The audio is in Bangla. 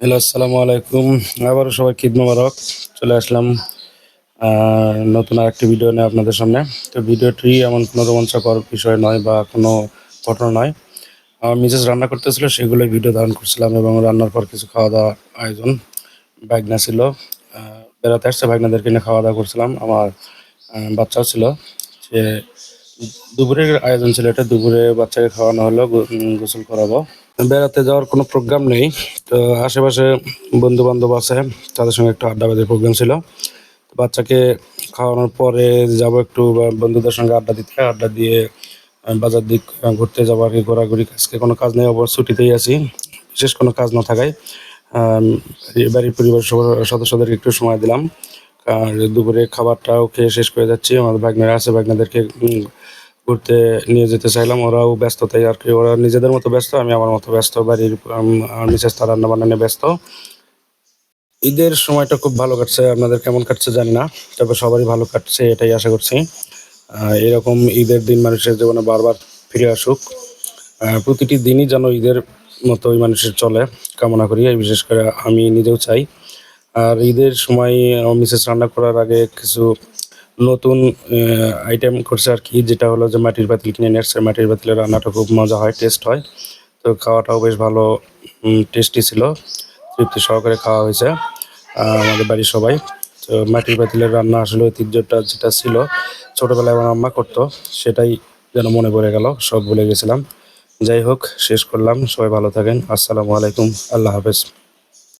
হ্যালো, আসসালামু আলাইকুম। আবারও সবাই ঈদ মোবারক। চলে আসলাম নতুন আরেকটি ভিডিও নিয়ে আপনাদের সামনে। তো ভিডিওটি এমন কোনো রোমাঞ্চকর বিষয় নয় বা কোনো ঘটনা নয়। আমার মিসেস রান্না করতেছিল, সেগুলোই ভিডিও ধারণ করছিলাম এবং রান্নার পর কিছু খাওয়া দাওয়া আয়োজন ভাগনা ছিল। বেড়াতে আসছে, ভাগনাদেরকে নিয়ে খাওয়া দাওয়া করছিলাম। আমার বাচ্চাও ছিল। সে দুপুরের আয়োজন ছিল, এটা দুপুরে বাচ্চাকে খাওয়ানো হলো গোসল করাবো। বেড়াতে যাওয়ার কোনো প্রোগ্রাম নেই। তো আশেপাশে বন্ধু বান্ধব আছে, তাদের সঙ্গে একটু আড্ডা বাজার প্রোগ্রাম ছিল। বাচ্চাকে খাওয়ানোর পরে যাব একটু বন্ধুদের সঙ্গে আড্ডা দিতে, আড্ডা দিয়ে বাজার দিক ঘুরতে যাব আর কি, ঘোরাঘুরি। আজকে কোনো কাজ নেই, অবশ্য ছুটিতেই আছি। বিশেষ কোনো কাজ না থাকায় বাড়ির পরিবার সদস্যদেরকে একটু সময় দিলাম। আর দুপুরে খাবারটাও খেয়ে শেষ করে যাচ্ছি। আমাদের ভাগ্নেরা আছে, ভাগ্নাদেরকে ঘুরতে নিয়ে যেতে চাইলাম। ওরাও ব্যস্ত, তাই আর কি, ওরা নিজেদের মতো ব্যস্ত, আমি আমার মতো ব্যস্ত, বাড়ির মিসেস তার রান্না বান্না নিয়ে ব্যস্ত। ঈদের সময়টা খুব ভালো কাটছে, আপনাদের কেমন কাটছে জানি না, তবে সবারই ভালো কাটছে, এটাই আশা করছি। এরকম ঈদের দিন মানুষের জীবনে বারবার ফিরে আসুক। প্রতিটি দিনই যেন ঈদের মতো ওই মানুষের চলে, কামনা করি বিশেষ করে আমি নিজেও চাই। আর ঈদের সময় মিসেস রান্না করার আগে কিছু নতুন আইটেম করছে আর কি, যেটা হলো যে মাটির পাতিল কিনে নিয়ে আসছে। মাটির পাতিলের রান্নাটা খুব মজা হয় টেস্ট হয়। তো খাওয়াটাও বেশ ভালো টেস্টি ছিল, তৃপ্তি সহকারে খাওয়া হয়েছে আমাদের বাড়ির সবাই। তো মাটির পাতিলের রান্না আসলে ঐতিহ্যটা যেটা ছিল, ছোটোবেলায় আমার আম্মা করতো, সেটাই যেন মনে পড়ে গেল, সব ভুলে গেছিলাম। যাই হোক, শেষ করলাম, সবাই ভালো থাকেন, আসসালামু আলাইকুম, আল্লাহ হাফেজ।